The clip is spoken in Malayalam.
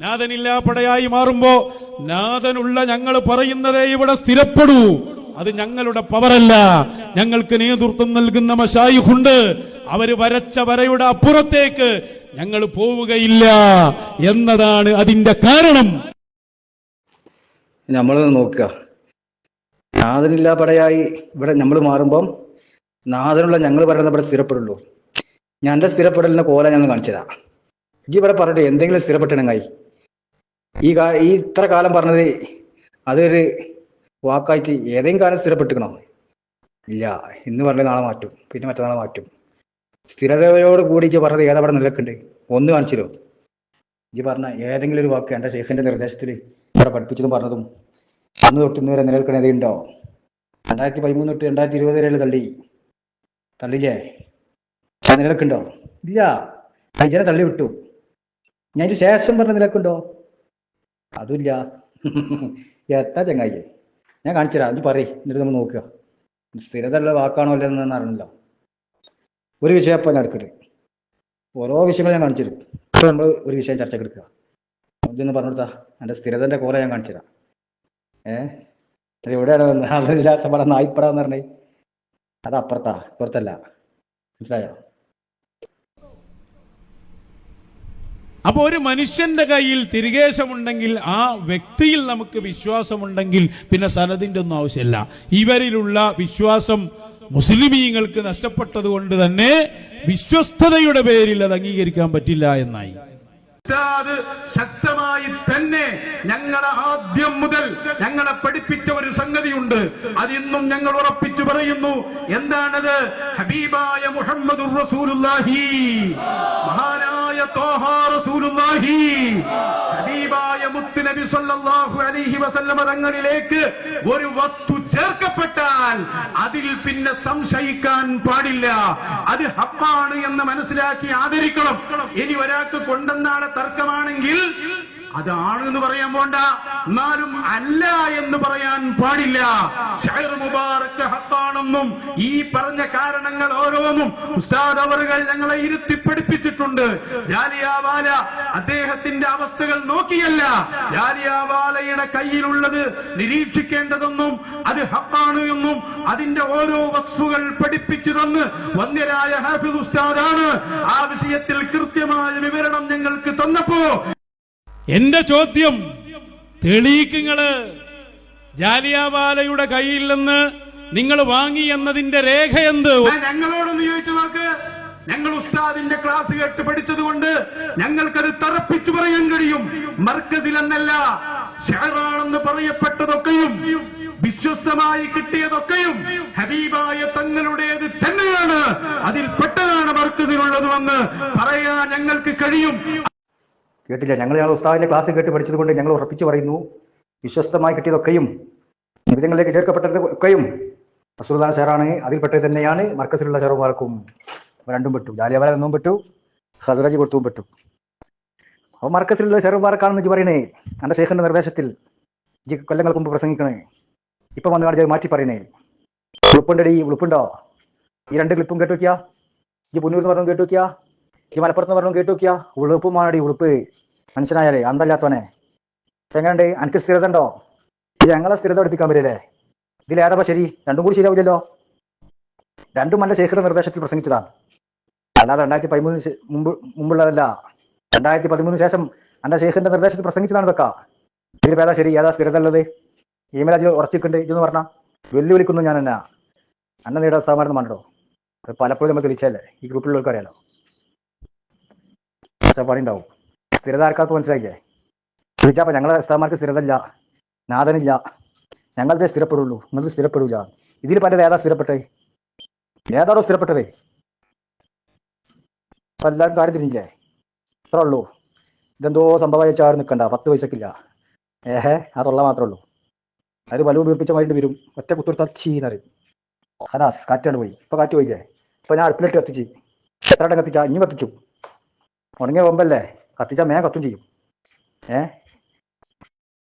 നാഥനില്ലാപ്പടയായി മാറുമ്പോ നാഥനുള്ള ഞങ്ങൾ പറയുന്നതേ ഇവിടെ സ്ഥിരപ്പെടൂ. അത് ഞങ്ങളുടെ പവറല്ല. ഞങ്ങൾക്ക് നേതൃത്വം നൽകുന്ന മഷായിഹുണ്ട്. അവർ വരച്ച വരയുടെ അപ്പുറത്തേക്ക് ഞങ്ങൾ പോവുകയില്ല എന്നതാണ് അതിന്റെ കാരണം. നമ്മൾ നോക്കുക. നാഥനില്ല പടയായി ഇവിടെ നമ്മൾ മാറുമ്പം നാഥനുള്ള ഞങ്ങൾ പറയുന്നത് ഇവിടെ സ്ഥിരപ്പെടുള്ളൂ. ഞാൻ എന്റെ സ്ഥിരപ്പെടലിന്റെ കോല ഞാൻ കാണിച്ചതാ ഇജി ഇവിടെ പറഞ്ഞിട്ട് എന്തെങ്കിലും സ്ഥിരപ്പെട്ടിണങ്ങായി ഈ കാ ഈ ഇത്ര കാലം പറഞ്ഞത് അതൊരു വാക്കായിട്ട് ഏതെങ്കിലും കാലം സ്ഥിരപ്പെട്ടിക്കണോ ഇല്ല. ഇന്ന് പറഞ്ഞ നാളെ മാറ്റും. പിന്നെ മറ്റന്നാളെ മാറ്റും. സ്ഥിരതയോട് കൂടി ഇജ്ജ് പറഞ്ഞത് ഏതവിടെ നിലക്കുണ്ട്? ഒന്ന് കാണിച്ചിരോ ഇജ്ജ് പറഞ്ഞ ഏതെങ്കിലും ഒരു വാക്ക് എന്റെ ശേഖന്റെ നിർദ്ദേശത്തിൽ ഇവിടെ പഠിപ്പിച്ചതും പറഞ്ഞതും അന്ന് തൊട്ട് ഇന്ന് വരെ നിലനിൽക്കണ ഉണ്ടോ? രണ്ടായിരത്തി പതിമൂന്ന് തൊട്ട് രണ്ടായിരത്തി ഇരുപത് വരെയുള്ള തള്ളി. തള്ളില്ലേ നിലക്കുണ്ടോ? ഇല്ല. ഇജനെ തള്ളി വിട്ടു. ഞാൻ ശേഷം പറഞ്ഞ നിലക്കുണ്ടോ? അതുമില്ല എത്താ ചങ്ങായി ഞാൻ കാണിച്ചു അത് പറയും. എന്നിട്ട് നമ്മൾ നോക്കുക. സ്ഥിരത ഉള്ള വാക്കാണോ അല്ലെന്ന് അറിയണല്ലോ ഒരു വിഷയം അപ്പം ഞാൻ ഓരോ വിഷയങ്ങൾ ഞാൻ കാണിച്ചു ഇപ്പൊ നമ്മൾ ഒരു വിഷയം ചർച്ചയ്ക്ക് എടുക്കുക. ഇതൊന്ന് പറഞ്ഞു കൊടുത്താ. എന്റെ സ്ഥിരതന്റെ കോല ഞാൻ കാണിച്ചു തരാം. ഏഹ് എവിടെയാണ്? ആളില്ലാത്ത പടം നായിപ്പടം പറഞ്ഞേ. അത് അപ്പുറത്താ. ഇപ്പുറത്തല്ല മനസ്സിലായോ? അപ്പൊ ഒരു മനുഷ്യന്റെ കയ്യിൽ തിരികേശമുണ്ടെങ്കിൽ ആ വ്യക്തിയിൽ നമുക്ക് വിശ്വാസമുണ്ടെങ്കിൽ പിന്നെ സനദിന്റെ ഒന്നും ആവശ്യമില്ല. ഇവരിലുള്ള വിശ്വാസം മുസ്ലിമീങ്ങൾക്ക് നഷ്ടപ്പെട്ടത് കൊണ്ട് തന്നെ വിശ്വസ്തതയുടെ പേരിൽ അത് അംഗീകരിക്കാൻ പറ്റില്ല എന്നായി. ശക്തമായി തന്നെ ഞങ്ങളെ ആദ്യം മുതൽ ഞങ്ങളെ പഠിപ്പിച്ച ഒരു സംഗതിയുണ്ട്. അതിന്നും ഞങ്ങൾ ഉറപ്പിച്ചു പറയുന്നു. എന്താണത്? ഹബീബായ മുഹമ്മദ് റസൂലുള്ളാഹി. ഹബീബായ മുത്തുനബി സല്ലല്ലാഹു അലൈഹി വസല്ലമ തങ്ങളിലേക്ക് ഒരു വസ്തു ചേർക്കപ്പെട്ടാൽ അതിൽ പിന്നെ സംശയിക്കാൻ പാടില്ല. അത് ഹപ്പാണ് എന്ന് മനസ്സിലാക്കി ആദരിക്കണം. ഇനി ഒരാൾക്ക് കൊണ്ടെന്നാണ് തർക്കമാണെങ്കിൽ അതാണ് എന്ന് പറയാൻ പോണ്ട. എന്നാലും അല്ല എന്ന് പറയാൻ പാടില്ല. ഷൈർ മുബാറക്ക് ഹത്താണെന്നും ഈ പറഞ്ഞ കാരണങ്ങൾ ഓരോന്നും ഉസ്താദ് അവറുകൾ ഞങ്ങളെ ഇരുത്തി പഠിപ്പിച്ചിട്ടുണ്ട്. ജാലിയാവാല അദ്ദേഹത്തിന്റെ അവസ്ഥകൾ നോക്കിയല്ല. ജാലിയാവാലയുടെ കയ്യിലുള്ളത് നിരീക്ഷിക്കേണ്ടതെന്നും അത് ഹത്താണ് എന്നും അതിന്റെ ഓരോ വസ്തുകൾ പഠിപ്പിച്ചു തന്ന് വന്യരായ ഹാഫിദ് ഉസ്താദാണ് ആ വിഷയത്തിൽ കൃത്യമായ വിവരണം ഞങ്ങൾക്ക് തന്നപ്പോ എന്റെ ചോദ്യം തെളിയിക്കുങ്ങൾ ജാലിയാവാലയുടെ കയ്യിൽ നിന്ന് നിങ്ങൾ വാങ്ങി എന്നതിന്റെ രേഖ എന്ത്? ഞങ്ങളോട് നോക്ക്. ഞങ്ങൾ ഉസ്താദിന്റെ ക്ലാസ് കേട്ട് പഠിച്ചതുകൊണ്ട് ഞങ്ങൾക്കത് തറപ്പിച്ചു പറയാൻ കഴിയും. മർക്കസിൽ എന്നല്ല ഷെഹറാണെന്ന് പറയപ്പെട്ടതൊക്കെയും വിശ്വസ്തമായി കിട്ടിയതൊക്കെയും ഹബീബായ തങ്ങളുടേത് തന്നെയാണ്. അതിൽ പെട്ടതാണ് മർക്കസിലുള്ളതുമെന്ന് പറയാൻ ഞങ്ങൾക്ക് കഴിയും. കേട്ടില്ല. ഞങ്ങൾ ഞങ്ങൾ ഉസ്താദിന്റെ ക്ലാസ് കേട്ട് പഠിച്ചത് കൊണ്ട് ഞങ്ങൾ ഉറപ്പിച്ചു പറയുന്നു. വിശ്വസ്തമായി കിട്ടിയതൊക്കെയും നിബിധങ്ങളിലേക്ക് ചേർക്കപ്പെട്ടത് ഒക്കെയും റസൂൽദാൻ ഷെയറാണ് അതിൽപ്പെട്ടത് തന്നെയാണ് മർക്കസിലുള്ള ഷെയർമാർക്കും രണ്ടും പെട്ടു. ജാലിയവാല എന്നും പെട്ടു. ഹസറജ് കൊടുത്തും പെട്ടു. അപ്പോൾ മർക്കസിലുള്ള ഷെയർമാർക്കാണെന്ന് വെച്ച് പറയണേ. എന്റെ ശേഖന്റെ നിർദ്ദേശത്തിൽ ജി കൊല്ലങ്ങൾക്ക് മുമ്പ് പ്രസംഗിക്കണേ. ഇപ്പൊ വന്നു കാണിച്ചത് മാറ്റി പറയണേ. ഉളുപ്പുണ്ടടി ഉളുപ്പുണ്ടോ? ഈ രണ്ട് ക്ലിപ്പും കേട്ടു വയ്ക്കുക ഈ പുന്നൂർന്ന് പറഞ്ഞു കേട്ടു നോക്കിയാ? ഈ മലപ്പുറത്ത് പറഞ്ഞു കേട്ടു നോക്കിയാ. ഉളുപ്പ് മാടി ഉളുപ്പ്. മനുഷ്യനായാലേ അന്തല്ലാത്തവനെ. എങ്ങനെയുണ്ട്? അനക്ക് സ്ഥിരത ഉണ്ടോ? ഇത് ഞങ്ങളെ സ്ഥിരത പഠിപ്പിക്കാൻ പറ്റില്ലേ? ഇതിൽ ഏതാ ശരി? രണ്ടും കൂടി ശരിയാവില്ലല്ലോ? രണ്ടും മല്ല ശേഖര നിർദ്ദേശത്തിൽ പ്രസംഗിച്ചതാണ് അല്ലാതെ രണ്ടായിരത്തി പതിമൂന്ന് മുമ്പ് മുമ്പുള്ളതല്ല. രണ്ടായിരത്തി പതിമൂന്ന് ശേഷം എന്റെ ശേഖരന്റെ നിർദ്ദേശത്തിൽ പ്രസംഗിച്ചതാണ് ഇതൊക്കെ. ഇതിൽ ഏതാ ശരി? ഏതാ സ്ഥിരത ഉള്ളത്? ഇമെയിൽ അജ് ഉറച്ചിട്ടുണ്ട്. ഇതെന്ന് പറഞ്ഞാൽ വെല്ലുവിളിക്കുന്നു ഞാൻ എന്നാ. അന്ന നേടാൻ സ്ഥാപനം മണ്ടോ പലപ്പോഴും നമ്മൾ തെളിച്ചല്ലേ ഈ ഗ്രൂപ്പിലുള്ളവർക്ക് അറിയാലോ. പണി ഉണ്ടാവും സ്ഥിരത ആർക്കാർക്ക് മനസ്സിലാക്കിയേ? ചോദിച്ചാ ഞങ്ങളെ ഉസ്താമാർക്ക് സ്ഥിരതയില്ല. നാഥനില്ല. ഞങ്ങളതേ സ്ഥിരപ്പെടുള്ളൂ. നിങ്ങൾക്ക് സ്ഥിരപ്പെടില്ല ഇതിൽ പലത് ഏതാ സ്ഥിരപ്പെട്ടേ? ഏതാണോ സ്ഥിരപ്പെട്ടത്? അപ്പൊ എല്ലാവരും കാര്യം തിരിഞ്ഞില്ലേ? അത്രേ ഉള്ളൂ. ഇതെന്തോ സംഭവം വെച്ചാൽ ആരും നിൽക്കണ്ട പത്ത് പൈസക്കില്ല ഏഹേ അതുള്ള തൊള്ള മാത്രമേ ഉള്ളൂ. അത് വലു ഉപയോഗിച്ച മാറ്റി വരും. ഒറ്റ കുത്തുരുത്താൽ ചീന്നറിയും ഹലാസ് കാറ്റാണ് പോയി. ഇപ്പൊ കാറ്റ് പോയില്ലേ? ഇപ്പൊ ഞാൻ അടുപ്പിലിട്ട് കത്തിച്ച്. എത്ര കത്തിച്ചാ? ഇനി കത്തിച്ചു. ഉണങ്ങിയ കൊമ്പല്ലേ കത്തിച്ചാൽ മേ കത്തും ചെയ്യും. ഏഹ്